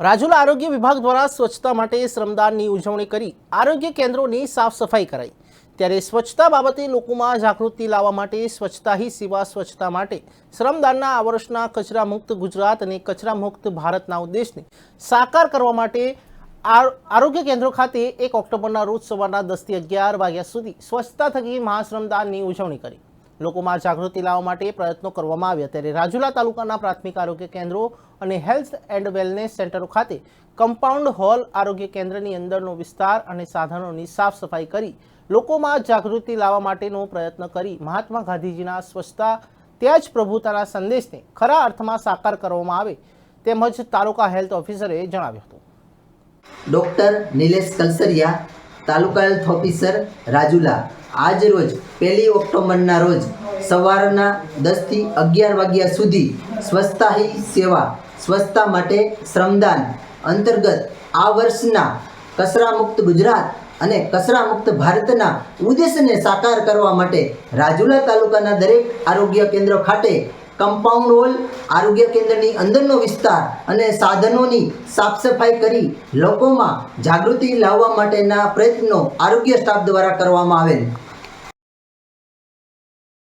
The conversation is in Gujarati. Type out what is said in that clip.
રાજુલા આરોગ્ય વિભાગ દ્વારા સ્વચ્છતા માટે શ્રમદાનની ઉજવણી કરી આરોગ્ય કેન્દ્રોની સાફ સફાઈ કરાઈ. ત્યારે સ્વચ્છતા બાબતે લોકોમાં જાગૃતિ લાવવા માટે સ્વચ્છતા હી સેવા સ્વચ્છતા માટે શ્રમદાનના આ વર્ષના કચરા મુક્ત ગુજરાત અને કચરા મુક્ત ભારતના ઉદ્દેશને સાકાર કરવા માટે આરોગ્ય કેન્દ્રો ખાતે એક ઓક્ટોબરના રોજ સવારના દસથી અગિયાર વાગ્યા સુધી સ્વચ્છતા થકી મહાશ્રમદાનની ઉજવણી કરી. લોકોમાં જાગૃતિ લાવવા માટે પ્રયત્નો કરવામાં આવ્યા. ત્યારે રાજુલા તાલુકાના પ્રાથમિક આરોગ્ય કેન્દ્રો અને હેલ્થ એન્ડ વેલનેસ સેન્ટરો ખાતે કમ્પાઉન્ડ હોલ આરોગ્ય કેન્દ્રની અંદરનો વિસ્તાર અને સાધનોની સાફ સફાઈ કરી લોકોમાં જાગૃતિ લાવવા માટેનો પ્રયત્ન કરી મહાત્મા ગાંધીજીના સ્વચ્છતા ત્યાં જ પ્રભુતાના સંદેશને ખરા અર્થમાં સાકાર કરવામાં આવે તેમજ તાલુકા હેલ્થ ઓફિસરે જણાવ્યું હતું. Doctor Nilesh Kalsariya taluka health officer Rajula. આજ રોજ, પહેલી ઓક્ટોબરના રોજ, સવારના દસથી અગિયાર વાગ્યા સુધી સ્વચ્છતા હી સેવા સ્વચ્છતા માટે શ્રમદાન અંતર્ગત આ વર્ષના કચરા મુક્ત ગુજરાત અને કચરા મુક્ત ભારતના ઉદ્દેશને સાકાર કરવા માટે રાજુલા તાલુકાના દરેક આરોગ્ય કેન્દ્ર ખાતે કમ્પાઉન્ડ હોલ આરોગ્ય કેન્દ્રની અંદરનો વિસ્તાર અને સાધનોની સાફ સફાઈ કરી લોકોમાં જાગૃતિ લાવવા માટેના પ્રયત્નો આરોગ્ય સ્ટાફ દ્વારા કરવામાં આવેલ.